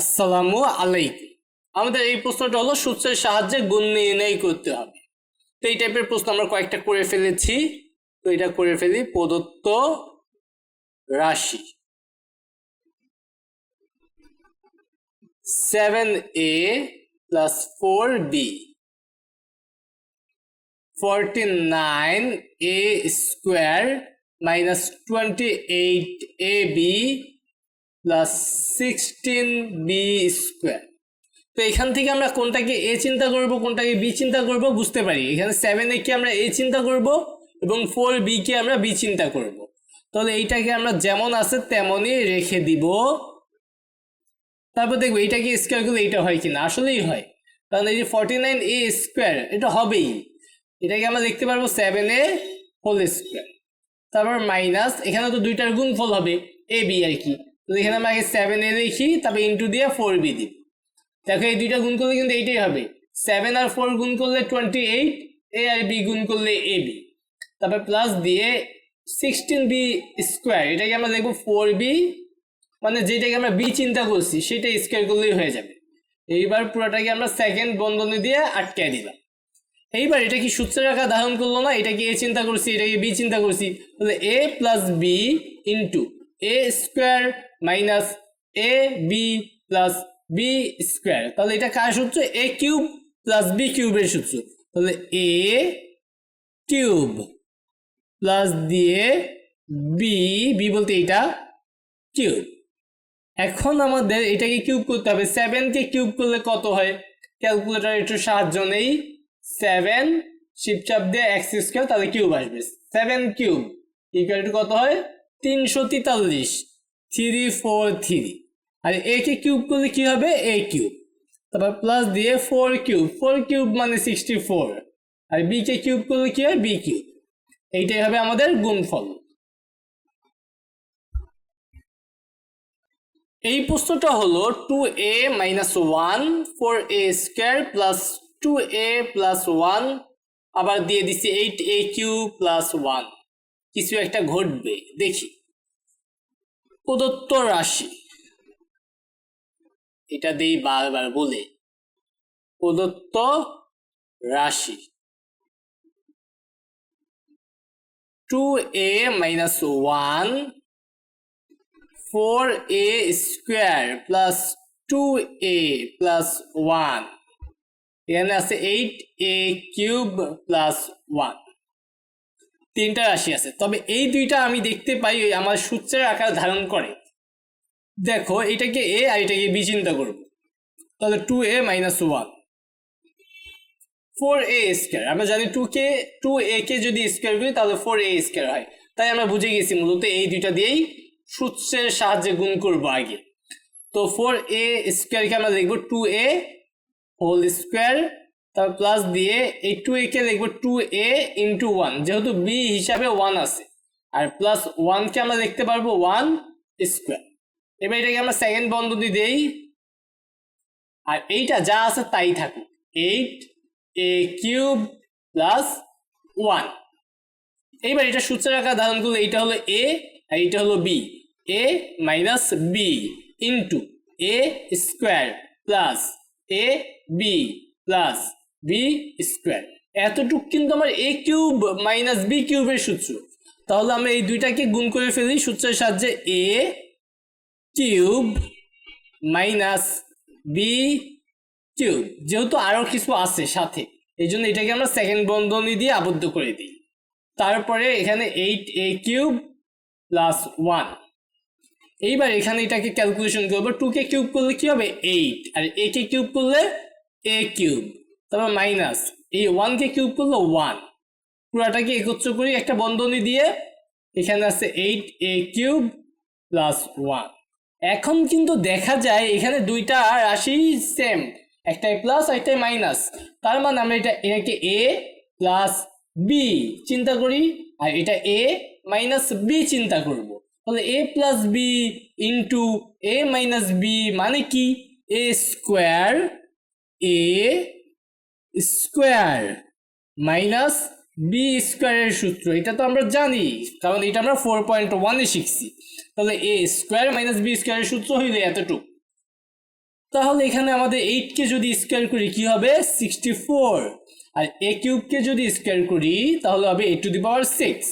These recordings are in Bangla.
আসসালামু আলাইকুম। আমাদের এই প্রশ্নটা হলো, সূত্রের সাহায্যে গুণ নির্ণয় করতে হবে। তো এই টাইপের প্রশ্ন আমরা কয়েকটা করে ফেলেছি। তো এটা করে ফেলি, প্রদত্ত রাশি। Seven A plus four B forty nine A square minus twenty eight A B plus sixteen B square তো এখান থেকে আমরা কোনটাকে এ চিন্তা করব, কোনটাকে বি চিন্তা করব বুঝতে পারি। এখানে সেভেন এ কে আমরা এ চিন্তা করব এবং ফোর বি কে আমরা বি চিন্তা করব। তাহলে এইটাকে আমরা যেমন আছে তেমনই রেখে দিব। তারপর দেখব এইটাকে স্কোয়ার করলে এইটা হয় কিনা? আসলেই হয়। কারণ এই যে ফর্টি নাইন এ স্কোয়ার এটা হবেই। এটাকে আমরা দেখতে পারব সেভেন এ হোল স্কোয়ার তারপর মাইনাস এখানে তো দুইটার গুণফল হবে এ বি আর কি। তো এখানে আমরা আগে সেভেন এ লিখি, তারপর ইন্টু দিয়ে ফোর বি দিব দেখো এই দুইটা গুণ করলে কিন্তু এইটাই হবে। সেভেন আর ফোর গুণ করলে টোয়েন্টি এইট এ আর বি গুণ করলে এ বি তারপর প্লাস দিয়ে সিক্সটিন বি স্কোয়ার এটাকে আমরা দেখব ফোর বি মানে যেটাকে আমরা বি চিন্তা করছি, সেটা স্কোয়ার করলেই হয়ে যাবে। এইবার পুরোটাকে আমরা সেকেন্ড বন্ধনী দিয়ে আটকে দিলাম। এইবার এটা কি সূত্রের আকার ধারণ করল না? এটাকে এ চিন্তা করছি, এটাকে বি চিন্তা করছি। তাহলে A plus B into A square minus A B plus B square তাহলে এটা কার সূত্র? এ কিউব প্লাস বি কিউবের সূত্র। তাহলে এ কিউব প্লাস দিয়ে বি বি বলতে এটা কিউব এখন আমাদের এটাকে কিউব করতে হবে। সেভেনকে কিউব করলে কত হয়? ক্যালকুলেটর একটু সাহায্য নেই। সেভেন শিপচাপ দিয়ে এক্স স্কোয়ার তাহলে কিউব আসবে। সেভেন কিউব ইকুয়াল টু কত হয়? তিনশো তেতাল্লিশ। Three four three. আর এ কে কিউব করলে কি হবে? A cube. তারপর প্লাস দিয়ে ফোর কিউব। ফোর কিউব মানে সিক্সটি ফোর। আর বি কে কিউব করলে কি হয়? B cube. এইটাই হবে আমাদের গুণফল। এই প্রশ্নটা হলো two A minus one four A square plus two A plus one আবার দিয়ে দিছি eight A cube plus one কিছু একটা ঘটবে, দেখি। প্রদত্ত রাশি। এটা দেই বারবার বলে, প্রদত্ত রাশি। Two A minus one four A square plus two A plus one এখানে আছে eight A cube plus one তিনটা রাশি আছে। তবে এই দুইটা আমি দেখতে পাই আমার সূত্রের আকার ধারণ করে। দেখো, এটাকে এ আর এটাকে বি চিন্তা করব তাহলে two A minus one four A square আমরা জানি টু কে টু এ কে যদি স্কোয়ার করি, তাহলে ফোর এ স্কোয়ার হয়। তাই আমরা বুঝে গেছি মূলত এই দুইটা দিয়েই সূত্রের সাহায্যে গুণ করব আগে। তো ফোর এ স্কোয়ারকে আমরা লিখব টু এ হোল স্কোয়ার তারপর প্লাস দিয়ে এই টু এ কে লিখব টু এ ইন্টু ওয়ান যেহেতু বি হিসাবে ওয়ান আছে। আর প্লাস ওয়ানকে আমরা দেখতে পারব ওয়ান স্কোয়ার এবার এটাকে আমরা সেকেন্ড বন্ধনী দেই। আর এইটা যা আছে তাই থাকুক। Eight A cube plus one এইবার এটা সূত্রের আকার ধারণ করলে এইটা হলো এ আর এইটা হলো B A minus B into A square plus A B plus B square এতটুক কিন্তু আমার এ কিউব মাইনাস বি কিউবের সূত্র। তাহলে আমরা এই দুইটাকে গুণ করে ফেলি সূত্রের সাহায্যে A cube minus B cube যেহেতু আরও কিছু আছে সাথে এই জন্য এটাকে আমরা সেকেন্ড বন্ধনী দিয়ে আবদ্ধ করে দিই। তারপরে এখানে eight A cube plus one এইবার এখানে এটাকে ক্যালকুলেশন করব। টু কে কিউব করলে কি হবে? এইট আর এ কে কিউব করলে এ কিউব তারপর মাইনাস এই ওয়ানকে কিউব করল ওয়ান পুরাটাকে একত্র করি একটা বন্ধনী দিয়ে এখানে আছে eight A cube plus one এখন কিন্তু দেখা যায় এখানে দুইটা রাশি সেম একটাই প্লাস একটাই মাইনাস তার মানে আমরা এটা, এটাকে এ প্লাস বি চিন্তা করি, আর এটা এ মাইনাস বি চিন্তা করব। তাহলে A plus B into A minus B মানে কি? A square A square minus B স্কোয়ারের সূত্র, এটা তো আমরা জানি, কারণ এটা আমরা ফোর পয়েন্ট ওয়ানে শিখছি। তাহলে এ স্কোয়ার মাইনাস বি স্কোয়ারের সূত্র হইলে এতটুকু। তাহলে এখানে আমাদের এইটকে যদি স্কোয়ার করি, কি হবে? সিক্সটি ফোর আর এ কিউবকে যদি স্কোয়ার করি, তাহলে হবে A to the power six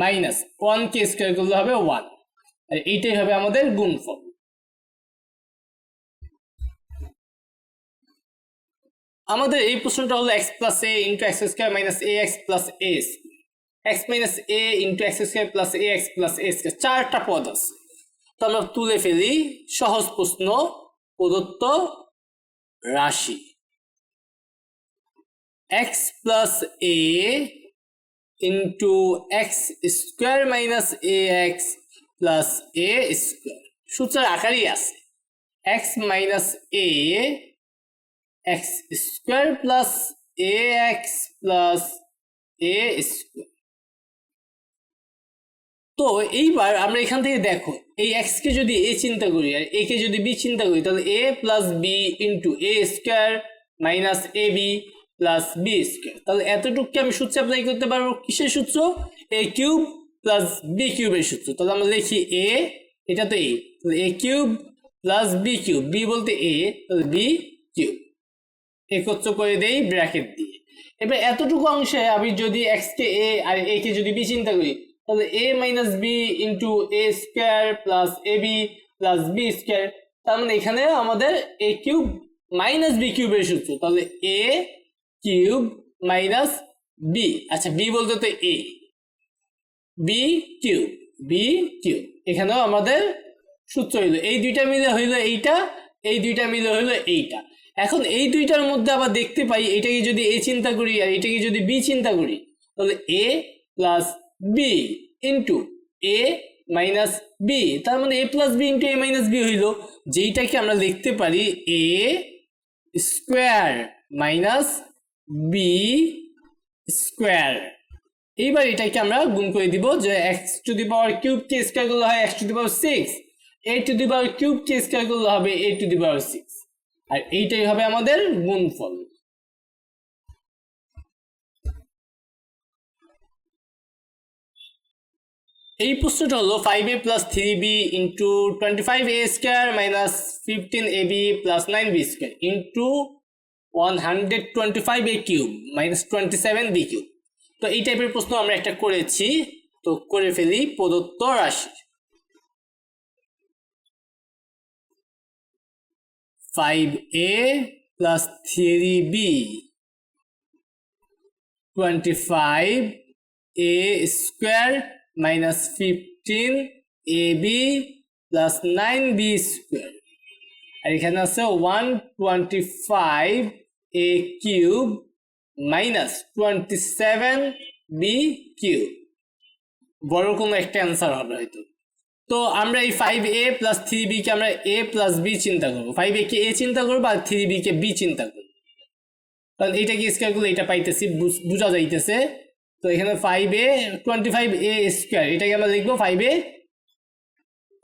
minus ওয়ানকে স্কোয়ার করলে হবে ওয়ান আর এইটাই হবে আমাদের গুণফল। আমাদের এই প্রশ্নটা হলো X plus A into X square minus A X plus A X minus A into X square plus A X plus A square চারটা পদ আছে। তো আমরা তুলে ফেলি সহজ প্রশ্ন, প্রদত্ত রাশি। X plus A into X square minus A X plus A square সূত্রের আকারই আছে। X minus A square plus A X plus A square তো এইবার আমরা এখান থেকে দেখো, এই এক্স কে যদি এ চিন্তা করি আর এ কে যদি বি চিন্তা করি, তাহলে a plus b into a square minus a b plus b square তাহলে এতটুকুকে আমি সূত্রে অ্যাপ্লাই করতে পারব কিসের সূত্র? এ কিউব প্লাস বি কিউবের সূত্র। তাহলে আমরা লিখি এ এটা তো এ তাহলে a cube plus b cube b বলতে এ তাহলে বি কিউব একত্র করে দেই ব্র্যাকেট দিয়ে। এবার এতটুকু অংশে আমি যদি এক্স কে এ আর এ কে যদি বি চিন্তা করি, তাহলে a minus b into a square plus a b plus b square তার মানে এখানে আমাদের এ কিউব মাইনাস বি কিউবের সূত্র, তাহলে এ কিউব মাইনাস বি আচ্ছা বি বলতে তো a b cube b cube এখানেও আমাদের সূত্র হইল, এই দুইটা মিলে হইল এইটা, এই দুইটা মিলে হইল এইটা। এখন এই দুইটার মধ্যে আবার দেখতে পাই, এটাকে যদি এ চিন্তা করি আর এটাকে যদি বি চিন্তা করি, তাহলে a plus b into a minus b তার মানে a plus b into a minus b হইল, যেইটাকে আমরা লিখতে পারি a square minus b square এইবার এটাকে আমরা গুণ করে দিব যে x to the power cube K square করলে হয় x to the power six a to the power cube K square করলে হবে এ টু দি পাওয়ার সিক্স আর এইটাই হবে আমাদের গুণফল। এই প্রশ্নটা হলো five a plus three b into twenty five a square minus fifteen a b plus nine b square into one hundred twenty five a cube minus twenty seven b cube তো এই টাইপের প্রশ্ন আমরা একটা করেছি। তো করে ফেলি প্রদত্ত রাশি five a plus three b twenty five a square minus fifteen a b plus nine b square আর এখানে আছে one twenty five a cube minus twenty seven b cube বড় কোনো একটা অ্যান্সার হবে হয়তো। তো আমরা এই ফাইভ এ প্লাস থ্রি বিকে আমরা এ প্লাস বি চিন্তা করব। ফাইভ এ কে এ চিন্তা করব আর থ্রি বি কে বি চিন্তা করব। কারণ এইটাকে স্কোয়ার করলে এটা পাইতেছি, বোঝা যাইতেছে। তো এখানে five a twenty five a square এটাকে আমরা লিখব five a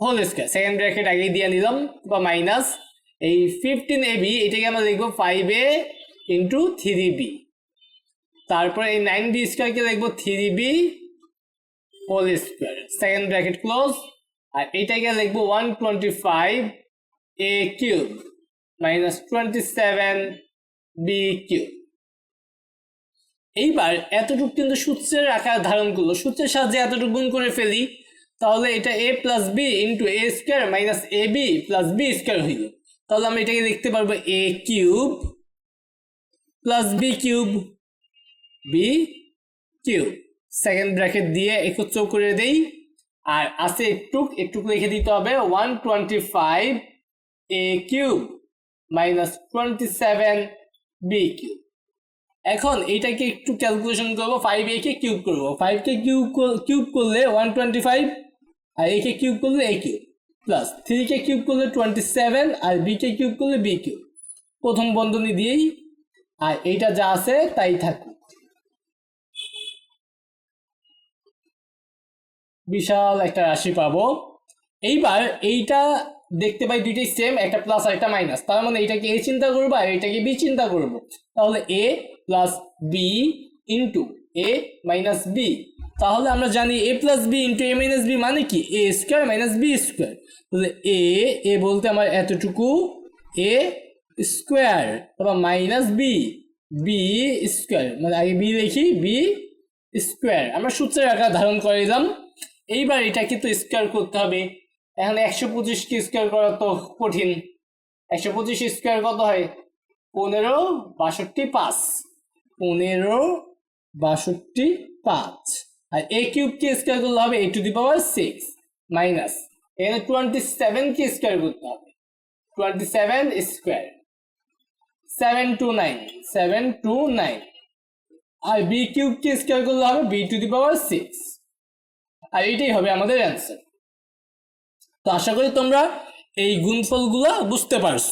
whole square second bracket আগেই দিয়ে নিলাম, বা মাইনাস এই ফিফটিন এ বি এটাকে আমরা লিখব five a into three b তারপর এই নাইন বি স্কোয়ারকে লিখব three b whole square second bracket close আর এটাকে লিখব one twenty five a cube minus twenty seven b cube এইবার এতটুকু কিন্তু সূত্রের আকার ধারণ করল। সূত্রের সাহায্যে এতটুকু গুণ করে ফেলি, তাহলে এটা a plus b into a square minus a b plus b square হইল। তাহলে আমরা এটাকে দেখতে পারব a cube plus b cube b cube second bracket দিয়ে একত্র করে দেই। আর আছে একটু একটু লিখে দিতে হবে। One twenty five a cube minus twenty seven b cube এখন এইটাকে একটু ক্যালকুলেশন করব। ফাইভ এ কে কিউব করব। ফাইভ কে কিউব কিউব করলে ওয়ান টোয়েন্টি ফাইভ আর এ কে কিউব করলে এ কিউব প্লাস থ্রি কে কিউব করলে টোয়েন্টি সেভেন আর বি কে কিউব করলে বি কিউব প্রথম বন্ধনী দিয়েই। আর এইটা যা আছে তাই থাকুক বিশাল একটা রাশি পাবো। এইবার এইটা দেখতে পাই দুইটাই সেম একটা প্লাস আর একটা মাইনাস তার মানে এটাকে এ চিন্তা করব আর এটাকে বি চিন্তা করব। তাহলে a plus b into a minus b তাহলে আমরা জানি a plus b into a minus b মানে কি? A square minus b square তাহলে এ এ বলতে আমার এতটুকু এ স্কোয়ার তারপর মাইনাস বি বি স্কোয়ার মানে আগে বি লিখি বি স্কোয়ার আমরা সূত্রের আকার ধারণ করে দিলাম। এইবার এটাকে তো স্কোয়ার করতে হবে। এখন একশো পঁচিশকে স্কোয়ার করা তো কঠিন। একশো পঁচিশ স্কোয়ার কত হয়? পনেরো বাষট্টি পাঁচ। পনেরো বাষট্টি পাঁচ। আর এ কিউবকে স্কোয়ার করলে হবে a to the power six minus এখানে টোয়েন্টি সেভেনকে স্কোয়ার করতে হবে। Twenty seven square seven two nine seven two nine আর বি কিউবকে স্কোয়ার করলে হবে b to the power six আর এইটাই হবে আমাদের অ্যান্সার তো আশা করি তোমরা এই গুণফলগুলো বুঝতে পারছ।